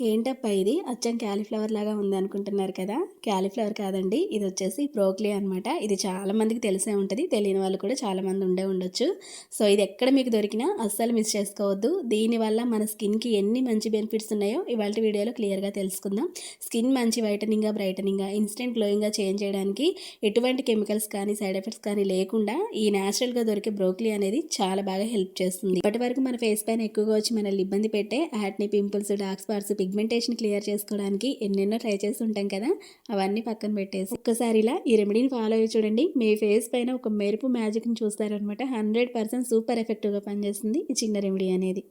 ఏంటప్పా ఇది? అచ్చం క్యాలీఫ్లవర్ లాగా ఉంది అనుకుంటున్నారు కదా? క్యాలీఫ్లవర్ కాదండి. ఇది వచ్చేసి బ్రోక్లీ అనమాట ఇది చాలామందికి తెలిసే ఉంటుంది. తెలియని వాళ్ళు కూడా చాలామంది ఉండే ఉండొచ్చు. సో ఇది ఎక్కడ మీకు దొరికినా అస్సలు మిస్ చేసుకోవద్దు. దీనివల్ల మన స్కిన్కి ఎన్ని మంచి బెనిఫిట్స్ ఉన్నాయో ఇవాళ వీడియోలో క్లియర్గా తెలుసుకుందాం. స్కిన్ మంచి వైటనింగ్గా బ్రైటనింగ్గా ఇన్స్టెంట్ గ్లోయింగ్గా చేంజ్ చేయడానికి ఎటువంటి కెమికల్స్ కానీ సైడ్ ఎఫెక్ట్స్ కానీ లేకుండా ఈ న్యాచురల్గా దొరికే బ్రోక్లీ అనేది చాలా బాగా హెల్ప్ చేస్తుంది. ఇప్పటి వరకు మన ఫేస్ పైన ఎక్కువగా వచ్చి మనల్ని ఇబ్బంది పెట్టే యాట్ని pimples dark spots pigmentation clear చేసుకోవడానికి ఎన్నెన్నో ట్రై చేసి ఉంటాం కదా అవన్నీ పక్కన పెట్టేసి. ఒక్కసారి ఇలా ఈ రెమెడీని ఫాలో అయ్యి చూడండి. మీ ఫేస్ పైన ఒక మెరుపు మ్యాజిక్ని చూస్తారనమాట హండ్రెడ్ పర్సెంట్ సూపర్ ఎఫెక్టివ్గా పనిచేస్తుంది ఈ చిన్న రెమెడీ అనేది.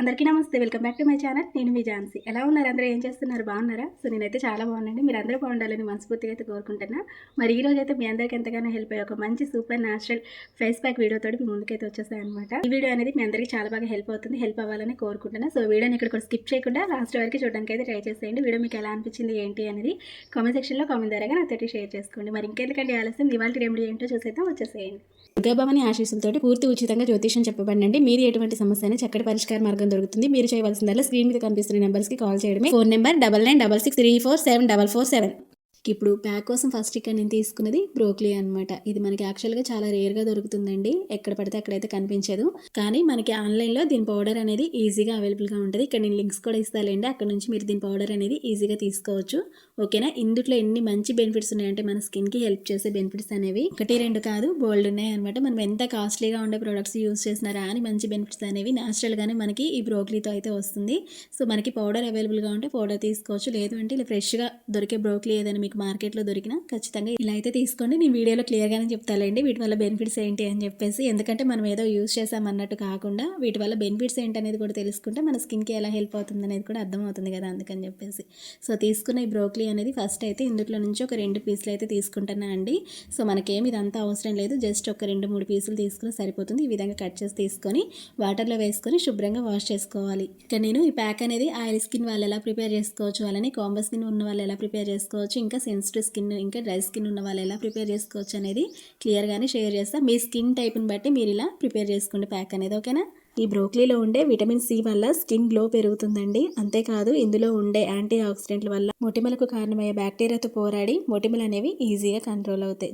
అందరికీ నమస్తే. Welcome back to my channel. నేను మీ ఝాన్సీ. ఎలా ఉన్నారు అందరూ? ఏం చేస్తున్నారు? బాగున్నారా? సో నేనైతే చాలా బాగున్నాను మీరు అందరూ బాగుండాలని మనస్ఫూర్తిగా అయితే కోరుకుంటున్నా. మరి ఈ రోజు అయితే మీ అందరికీ ఎంతగానో హెల్ప్ అయ్యే ఒక మంచి సూపర్ న్యాచురల్ ఫేస్ ప్యాక్ వీడియోతో మీ ముందుకైతే వచ్చేసాయి అనమాట ఈ వీడియో అనేది మీ అందరికీ చాలా బాగా హెల్ప్ అవుతుంది హెల్ప్ అవ్వాలని కోరుకుంటున్నా. సో వీడియోని ఇక్కడ కూడా స్కిప్ చేయకుండా లాస్ట్ వరకు చూడడానికి అయితే ట్రై చేసేయండి. వీడియో మీకు ఎలా అనిపించింది ఏంటి అనేది కామెంట్ సెక్షన్లో కామెంట్ ద్వారా నాతో షేర్ చేసుకోండి. మరి ఇంకెందుకంటే ఆలస్యం? ఇవాళ రెమెడీ ఏంటో చూసైతే వచ్చేసేయండి. దుర్గాభవని ఆశీస్సులతో పూర్తి ఉచితంగా జ్యోతిషం చెప్పబడినండి. మీరు ఎటువంటి సమస్య చక్కటి పరిష్కార మార్గం దొరుకుతుంది. మీరు చేయవలసిందల్లా స్క్రీన్ మీద కనిపిస్తున్న నెంబర్స్కి కాల్ చేయడమే. Phone number double nine double six three four seven double four seven. ఇప్పుడు ప్యాక్ కోసం ఫస్ట్ ఇక్కడ నేను తీసుకున్నది బ్రోక్లీ అనమాట ఇది మనకి యాక్చువల్గా చాలా రేర్గా దొరుకుతుందండి. ఎక్కడ పడితే అక్కడైతే కనిపించదు. కానీ మనకి ఆన్లైన్లో దీని పౌడర్ అనేది ఈజీగా అవైలబుల్గా ఉంటుంది. ఇక్కడ నేను లింక్స్ కూడా ఇస్తాలేండి. అక్కడ నుంచి మీరు దీని పౌడర్ అనేది ఈజీగా తీసుకోవచ్చు. ఓకేనా ఇందులో ఎన్ని మంచి బెనిఫిట్స్ ఉన్నాయంటే మన స్కిన్కి హెల్ప్ చేసే బెనిఫిట్స్ అనేవి. ఒకటి రెండు కాదు బోల్డ్ ఉన్నాయి అనమాట మనం ఎంత కాస్ట్లీగా ఉండే ప్రొడక్ట్స్ యూస్ చేసినారా అని మంచి బెనిఫిట్స్ అనేవి న్యాచురల్గానే మనకి ఈ బ్రోక్లీతో అయితే వస్తుంది. సో మనకి పౌడర్ అవైలబుల్గా ఉంటే పౌడర్ తీసుకోవచ్చు. లేదు అంటే ఇలా ఫ్రెష్గా దొరికే బ్రోక్లీ ఏదైనా మీకు మార్కెట్లో దొరికినా ఖచ్చితంగా ఇలా అయితే తీసుకోండి. నేను వీడియోలో క్లియర్గానే చెప్తాలేండి వీటి వల్ల బెనిఫిట్స్ ఏంటి అని చెప్పేసి. ఎందుకంటే మనం ఏదో యూస్ చేసామన్నట్టు కాకుండా వీటి వల్ల బెనిఫిట్స్ ఏంటి అనేది కూడా తెలుసుకుంటే మన స్కిన్కి ఎలా హెల్ప్ అవుతుంది అనేది కూడా అర్థమవుతుంది కదా అందుకని చెప్పేసి. సో తీసుకున్న ఈ బ్రోక్లీ అనేది ఫస్ట్ అయితే ఇందులో నుంచి ఒక రెండు పీసులు అయితే తీసుకుంటున్నా అండి. సో మనకేమి ఇదంతా అవసరం లేదు. జస్ట్ ఒక రెండు మూడు పీసులు తీసుకుని సరిపోతుంది. ఈ విధంగా కట్ చేసి తీసుకొని వాటర్లో వేసుకొని శుభ్రంగా వాష్ చేసుకోవాలి. ఇక నేను ఈ ప్యాక్ అనేది ఆయిల్ స్కిన్ వాళ్ళు ఎలా ప్రిపేర్ చేసుకోవచ్చు అలానే కాంబో స్కిన్ ఉన్న వాళ్ళు ఎలా ప్రిపేర్ చేసుకోవచ్చు ఇంకా సెన్సిటివ్ స్కిన్ ఇంకా డ్రై స్కిన్ ఉన్న వాళ్ళు ఎలా ప్రిపేర్ చేసుకోవచ్చు అనేది క్లియర్గానే షేర్ చేస్తాను మీ స్కిన్ టైప్ని బట్టి మీరు ఇలా ప్రిపేర్ చేసుకోండి ప్యాక్ అనేది ఓకేనా? ఈ బ్రోక్లీలో ఉండే విటమిన్ సి వల్ల స్కిన్ గ్లో పెరుగుతుందండి. అంతేకాదు ఇందులో ఉండే యాంటీ ఆక్సిడెంట్ల వల్ల మొటిమలకు కారణమయ్యే బ్యాక్టీరియాతో పోరాడి మొటిమలు అనేవి ఈజీగా కంట్రోల్ అవుతాయి.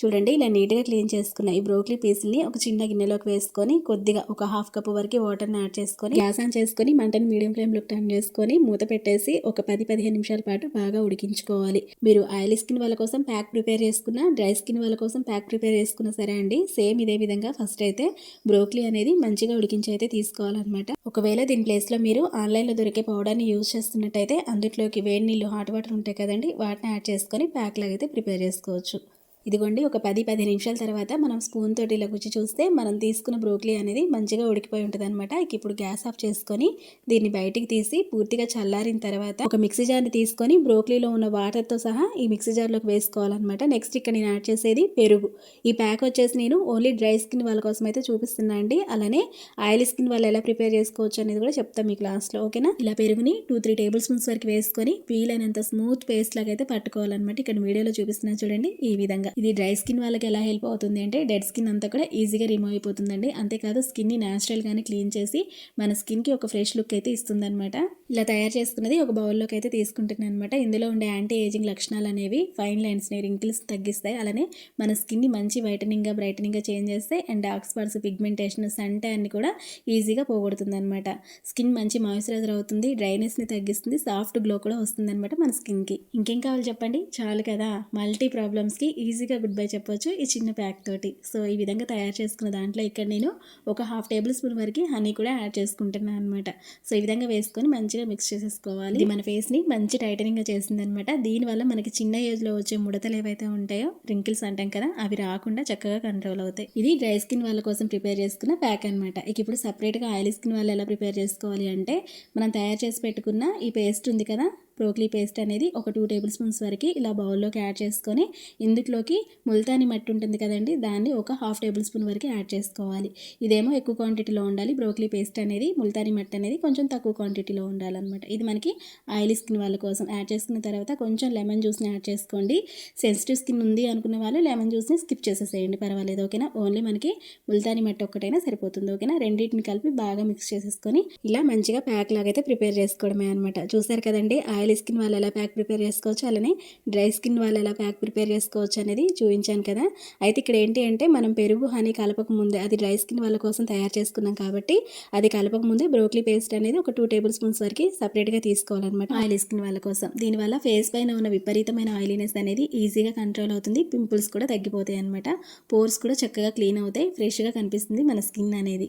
చూడండి ఇలా నీట్గా క్లీన్ చేసుకున్న ఈ బ్రోక్లీ పీసుల్ని ఒక చిన్న గిన్నెలోకి వేసుకొని కొద్దిగా ఒక హాఫ్ కప్ వరకు వాటర్ని యాడ్ చేసుకొని గ్యాస్ ఆన్ చేసుకొని మంటని మీడియం ఫ్లేమ్లో టర్న్ చేసుకొని మూత పెట్టేసి ఒక పది పదిహేను నిమిషాల పాటు బాగా ఉడికించుకోవాలి. మీరు ఆయిల్ స్కిన్ వాళ్ళ కోసం ప్యాక్ ప్రిపేర్ చేసుకున్న డ్రై స్కిన్ వాళ్ళ కోసం ప్యాక్ ప్రిపేర్ చేసుకున్న సరే అండి సేమ్ ఇదే విధంగా ఫస్ట్ అయితే బ్రోక్లీ అనేది మంచిగా ఉడికించి అయితే తీసుకోవాలన్నమాట. ఒకవేళ దీని ప్లేస్లో మీరు ఆన్లైన్లో దొరికే పౌడర్ని యూజ్ చేస్తున్నట్టయితే అందులోకి వేడి నీళ్ళు హాట్ వాటర్ ఉంటాయి కదండి వాటిని యాడ్ చేసుకొని ప్యాక్ లాగైతే ప్రిపేర్ చేసుకోవచ్చు. ఇదిగోండి ఒక పది పది నిమిషాల తర్వాత మనం స్పూన్ తోటి ఇలా గుచ్చి చూస్తే మనం తీసుకున్న బ్రోక్లీ అనేది మంచిగా ఉడికిపోయి ఉంటుంది అనమాట ఇప్పుడు గ్యాస్ ఆఫ్ చేసుకొని దీన్ని బయటికి తీసి పూర్తిగా చల్లారిన తర్వాత ఒక మిక్సీ జార్ని తీసుకొని బ్రోక్లీలో ఉన్న వాటర్తో సహా ఈ మిక్సీ జార్లోకి వేసుకోవాలన్నమాట. నెక్స్ట్ ఇక్కడ నేను యాడ్ చేసేది పెరుగు. ఈ ప్యాక్ వచ్చేసి నేను ఓన్లీ డ్రై స్కిన్ వాళ్ళ కోసం అయితే చూపిస్తున్నా అండి. అలానే ఆయిల్ స్కిన్ వాళ్ళు ఎలా ప్రిపేర్ చేసుకోవచ్చు అనేది కూడా చెప్తాను మీకు లాస్ట్లో ఓకేనా ఇలా పెరుగుని టూ త్రీ టేబుల్ స్పూన్స్ వరకు వేసుకొని వీలైనంత స్మూత్ పేస్ట్ లాగా అయితే పట్టుకోవాలన్నమాట. ఇక్కడ వీడియోలో చూపిస్తున్నా చూడండి ఈ విధంగా. ఇది డ్రై స్కిన్ వాళ్ళకి ఎలా హెల్ప్ అవుతుంది అంటే డెడ్ స్కిన్ అంతా కూడా ఈజీగా రిమూవ్ అయిపోతుందండి. అంతేకాదు స్కిన్ని న్యాచురల్గానే క్లీన్ చేసి మన స్కిన్కి ఒక ఫ్రెష్ లుక్ అయితే ఇస్తుందన్నమాట. ఇలా తయారు చేసుకున్నది ఒక బౌల్లోకి అయితే తీసుకుంటున్నాను అనమాట ఇందులో ఉండే యాంటీ ఏజింగ్ లక్షణాలు అనేవి ఫైన్ లైన్స్ని రింకిల్స్ తగ్గిస్తాయి. అలానే మన స్కిన్ని మంచి వైటనింగ్గా బ్రైటనింగ్గా చేంజ్ చేస్తాయి and dark spots pigmentation sun ట్యాన్ని కూడా ఈజీగా పోగొడుతుంది అనమాట స్కిన్ మంచి మాయిశ్చరైజర్ అవుతుంది డ్రైనెస్ని తగ్గిస్తుంది సాఫ్ట్ గ్లో కూడా వస్తుంది అనమాట మన స్కిన్కి ఇంకేం కావాలి చెప్పండి? చాలు కదా. మల్టీ ప్రాబ్లమ్స్కి ఈజీగా గుడ్ బై చెప్పొచ్చు ఈ చిన్న ప్యాక్ తోటి. సో ఈ విధంగా తయారు చేసుకున్న దాంట్లో ఇక్కడ నేను ఒక హాఫ్ టేబుల్ స్పూన్ వరకు హనీ కూడా యాడ్ చేసుకుంటున్నాను అనమాట సో ఈ విధంగా వేసుకొని మంచిగా మిక్స్ చేసేసుకోవాలి. ఇది మన ఫేస్ని మంచి టైటనింగ్గా చేసింది అనమాట దీనివల్ల మనకి చిన్న ఏజ్లో వచ్చే ముడతలు ఏవైతే ఉంటాయో రింకిల్స్ అంటాం కదా అవి రాకుండా చక్కగా కంట్రోల్ అవుతాయి. ఇది డ్రై స్కిన్ వాళ్ళ కోసం ప్రిపేర్ చేసుకున్న ప్యాక్ అనమాట ఇక ఇప్పుడు సపరేట్గా ఆయిల్ స్కిన్ వాళ్ళు ఎలా ప్రిపేర్ చేసుకోవాలి అంటే మనం తయారు చేసి పెట్టుకున్న ఈ పేస్ట్ ఉంది కదా బ్రోక్లీ పేస్ట్ అనేది ఒక టూ టేబుల్ స్పూన్స్ వరకు ఇలా బౌల్లోకి యాడ్ చేసుకొని ఇందులోకి ముల్తాని మట్టి ఉంటుంది కదండి దాన్ని ఒక హాఫ్ టేబుల్ స్పూన్ వరకు యాడ్ చేసుకోవాలి. ఇదేమో ఎక్కువ క్వాంటిటీలో ఉండాలి. బ్రోక్లీ పేస్ట్ అనేది ముల్తాని మట్టి అనేది కొంచెం తక్కువ క్వాంటిటీలో ఉండాలన్నమాట. ఇది మనకి ఆయిలీ స్కిన్ వాళ్ళ కోసం. యాడ్ చేసుకున్న తర్వాత కొంచెం లెమన్ జ్యూస్ని యాడ్ చేసుకోండి. సెన్సిటివ్ స్కిన్ ఉంది అనుకున్న వాళ్ళు లెమన్ జ్యూస్ని స్కిప్ చేసేసేయండి పర్వాలేదు ఓకేనా? ఓన్లీ మనకి ముల్తాని మట్టి ఒక్కటైనా సరిపోతుంది ఓకేనా? రెండింటిని కలిపి బాగా మిక్స్ చేసేసుకొని ఇలా మంచిగా ప్యాక్ లాగైతే ప్రిపేర్ చేసుకోవడమే అనమాట చూసారు కదండి ఆయిల్ స్కిన్ వాళ్ళు ఎలా ప్యాక్ ప్రిపేర్ చేసుకోవచ్చు అలానే డ్రై స్కిన్ వాళ్ళు ఎలా ప్యాక్ ప్రిపేర్ చేసుకోవచ్చు అనేది చూపించాను కదా. అయితే ఇక్కడ ఏంటి అంటే మనం పెరుగు హనీ కలపక ముందే అది డ్రై స్కిన్ వాళ్ళ కోసం తయారు చేసుకున్నాం కాబట్టి అది కలపక ముందే బ్రోక్లీ పేస్ట్ అనేది ఒక టూ టేబుల్ స్పూన్స్ వరకు సపరేట్గా తీసుకోవాలన్నమాట ఆయిల్ స్కిన్ వాళ్ళ కోసం. దీనివల్ల ఫేస్ పైన ఉన్న విపరీతమైన ఆయిలీనెస్ అనేది ఈజీగా కంట్రోల్ అవుతుంది పింపుల్స్ కూడా తగ్గిపోతాయి అనమాట పోర్స్ కూడా చక్కగా క్లీన్ అవుతాయి ఫ్రెష్గా కనిపిస్తుంది మన స్కిన్ అనేది.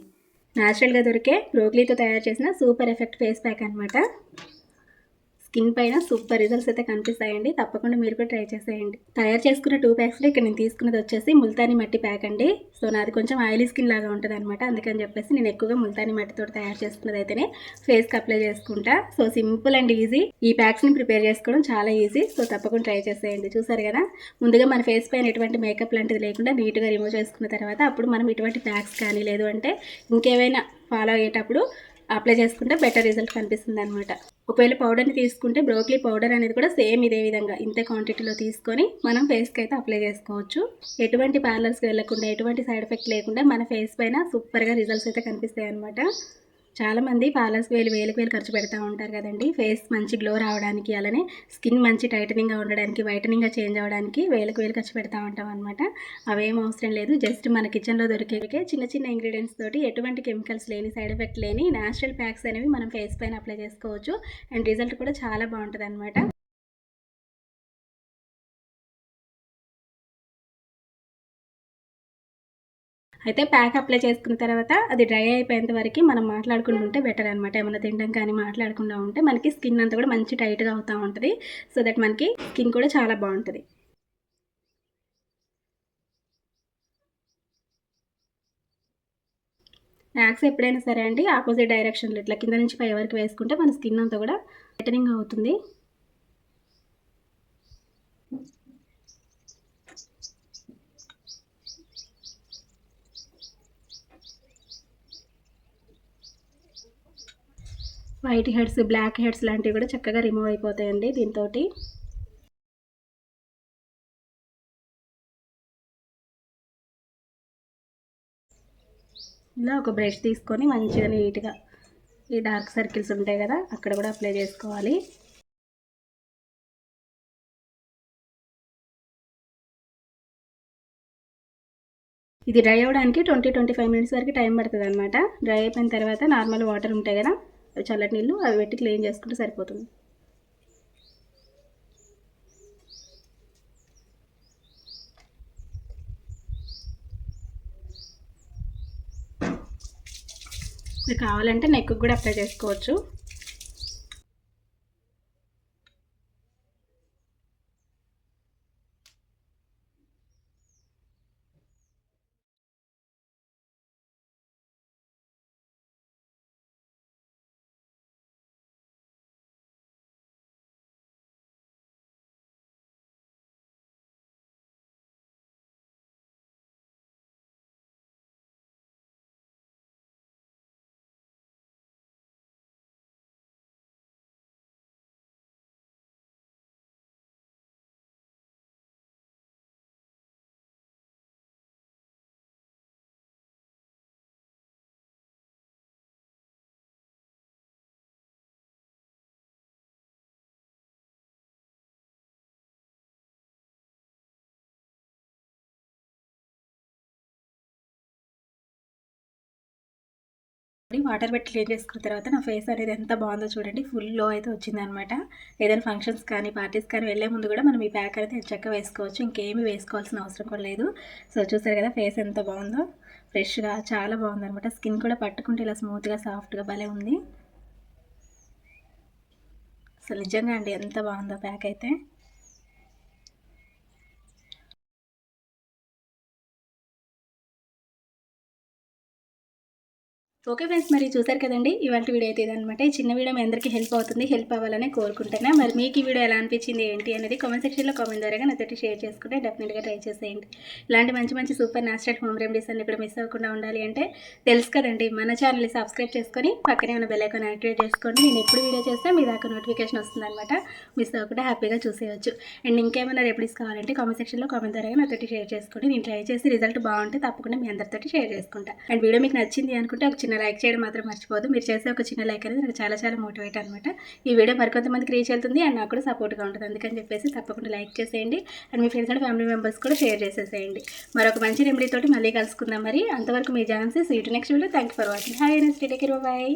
న్యాచురల్గా దొరికే బ్రోక్లీతో తయారు చేసిన సూపర్ ఎఫెక్ట్ ఫేస్ ప్యాక్ అనమాట స్కిన్ పైన సూపర్ రిజల్ట్స్ అయితే కనిపిస్తాయండి. తప్పకుండా మీరు కూడా ట్రై చేసేయండి. తయారు చేసుకున్న టూ ప్యాక్స్లో ఇక్కడ నేను తీసుకున్నది వచ్చేసి ముల్తాని మట్టి ప్యాక్ అండి. సో నాది కొంచెం ఆయిలీ స్కిన్ లాగా ఉంటుంది అనమాట అందుకని చెప్పేసి నేను ఎక్కువగా ముల్తాని మట్టితో తయారు చేసుకున్నది అయితేనే ఫేస్కి అప్లై చేసుకుంటా. So simple and easy. ఈ ప్యాక్స్ని ప్రిపేర్ చేసుకోవడం చాలా ఈజీ. సో తప్పకుండా ట్రై చేసేయండి. చూసారు కదా? ముందుగా మన ఫేస్ పైన ఎటువంటి మేకప్ లాంటిది లేకుండా నీట్గా రిమూవ్ చేసుకున్న తర్వాత అప్పుడు మనం ఇటువంటి ప్యాక్స్ కానీ లేదు అంటే ఇంకేమైనా ఫాలో అయ్యేటప్పుడు అప్లై చేసుకుంటే బెటర్ రిజల్ట్ కనిపిస్తుంది అనమాట ఒకవేళ పౌడర్ని తీసుకుంటే బ్రోక్లీ పౌడర్ అనేది కూడా సేమ్ ఇదే విధంగా ఇంత క్వాంటిటీలో తీసుకొని మనం ఫేస్కి అయితే అప్లై చేసుకోవచ్చు. ఎటువంటి పార్లర్స్కి వెళ్ళకుండా ఎటువంటి సైడ్ ఎఫెక్ట్ లేకుండా మన ఫేస్ పైన సూపర్గా రిజల్ట్స్ అయితే కనిపిస్తాయి అనమాట చాలామంది పార్లర్స్కి వేలు వేలకు వేలు ఖర్చు పెడతా ఉంటారు కదండి. ఫేస్ మంచి గ్లో రావడానికి అలానే స్కిన్ మంచి టైటనింగ్గా ఉండడానికి వైటనింగ్గా చేంజ్ అవ్వడానికి వేలకు వేలు ఖర్చు పెడతా ఉంటాం అనమాట అవేం అవసరం లేదు. జస్ట్ మన కిచెన్లో దొరికే చిన్న చిన్న ఇంగ్రీడియంట్స్ తోటి ఎటువంటి కెమికల్స్ లేని సైడ్ ఎఫెక్ట్ లేని న్యాచురల్ ప్యాక్స్ అనేవి మనం ఫేస్ పైన అప్లై చేసుకోవచ్చు. అండ్ రిజల్ట్ కూడా చాలా బాగుంటుంది అనమాట అయితే ప్యాక్ అప్లై చేసుకున్న తర్వాత అది డ్రై అయిపోయేంత వరకు మనం మాట్లాడుకుంటుంటే బెటర్ అనమాట ఏమైనా తినడం కానీ మాట్లాడకుండా ఉంటే మనకి స్కిన్ అంతా కూడా మంచి టైట్గా అవుతూ ఉంటుంది. సో దట్ మనకి స్కిన్ కూడా చాలా బాగుంటుంది. యాక్స్ ఎప్పుడైనా సరే అండి ఆపోజిట్ డైరెక్షన్లో ఇట్లా కింద నుంచి పై వరకు వేసుకుంటే మన స్కిన్ అంతా కూడా బెటరింగ్ అవుతుంది. వైట్ హెడ్స్ బ్లాక్ హెడ్స్ లాంటివి కూడా చక్కగా రిమూవ్ అయిపోతాయండి దీంతో ఇలా ఒక బ్రష్ తీసుకొని మంచిగా నీట్గా ఈ డార్క్ సర్కిల్స్ ఉంటాయి కదా అక్కడ కూడా అప్లై చేసుకోవాలి. ఇది డ్రై అవ్వడానికి ట్వంటీ ట్వంటీ ఫైవ్ మినిట్స్ వరకు టైం పడుతుంది అనమాట డ్రై అయిపోయిన తర్వాత నార్మల్ వాటర్ ఉంటాయి కదా చల్లటి నీళ్ళు అవి పెట్టి క్లీన్ చేసుకుంటే సరిపోతుంది. కావాలంటే నెక్కు కూడా అప్లై చేసుకోవచ్చు. వాటర్ పెట్టి క్లీన్ చేసుకున్న తర్వాత నా ఫేస్ అనేది ఎంత బాగుందో చూడండి. ఫుల్లో అయితే వచ్చిందనమాట ఏదైనా ఫంక్షన్స్ కానీ పార్టీస్ కానీ వెళ్ళే ముందు కూడా మనం ఈ ప్యాక్ అయితే చక్కగా వేసుకోవచ్చు. ఇంకేమీ వేసుకోవాల్సిన అవసరం కూడా లేదు. సో చూసారు కదా ఫేస్ ఎంత బాగుందో. ఫ్రెష్గా చాలా బాగుందనమాట స్కిన్ కూడా పట్టుకుంటే ఇలా స్మూత్గా సాఫ్ట్గా భలే ఉంది. అసలు నిజంగా అండి ఎంత బాగుందో ప్యాక్ అయితే. ఓకే ఫ్రెండ్స్ మరి చూసారు కదండి? ఇవాళ వీడియో అయితే ఇదనమాట ఈ చిన్న వీడియో మీ అందరికీ హెల్ప్ అవుతుంది హెల్ప్ అవ్వాలని కోరుకుంటున్నా. మరి మీకు ఈ వీడియో ఎలా అనిపించింది ఏంటి అనేది కామెంట్ సెక్షన్లో కామెంట్ ద్వారా నాతోటి షేర్ చేసుకుంటే డెఫినెట్గా ట్రై చేసేయండి. ఇలాంటి మంచి మంచి సూపర్ న్యాచురల్ హోమ్ రెమెడీస్ అన్ని కూడా మిస్ అవ్వకుండా ఉండాలి అంటే తెలుసు కదండి. మన ఛానల్ని సబ్స్క్రైబ్ చేసుకొని పక్కనే ఉన్న బెల్లైకాన్ యాక్టివేట్ చేసుకోండి. నేను ఎప్పుడు వీడియో చేస్తే మీ దాకా నోటిఫికేషన్ వస్తుందన్నమాట. మిస్ అవ్వకుండా హ్యాపీగా చూసేయచ్చు. అండ్ ఇంకేమైనా రెమెడీస్ కావాలంటే కామెంట్ సెక్షన్లో కామెంట్ ద్వారా నాతోటి షేర్ చేసుకోండి. నేను ట్రై చేసి రిజల్ట్ బాగుంటే తప్పకుండా మీ అందరితో షేర్ చేసుకుంటా. అండ్ వీడియో మీకు నచ్చింది అనుకుంటే ఒక చిన్న లైక్ చేయడం మాత్రం మర్చిపోదు మీరు చేసే ఒక చిన్న లైక్ అనేది నాకు చాలా చాలా మోటివేట్ అనమాట ఈ వీడియో మరికొంతమందికి రీచ్ వెళ్తుంది అండ్ నాకు కూడా సపోర్ట్గా ఉంటుంది. అందుకని చెప్పేసి తప్పకుండా లైక్ చేసేయండి. అండ్ మీ ఫ్రెండ్స్ అండ్ ఫ్యామిలీ మెంబర్స్ కూడా షేర్ చేసేసేయండి. మరొక మంచి రెమెడీ తోటి మళ్ళీ కలుసుకుందాం మరి. అంతవరకు మీ Jhansi seat next video thank for watching hi next take bye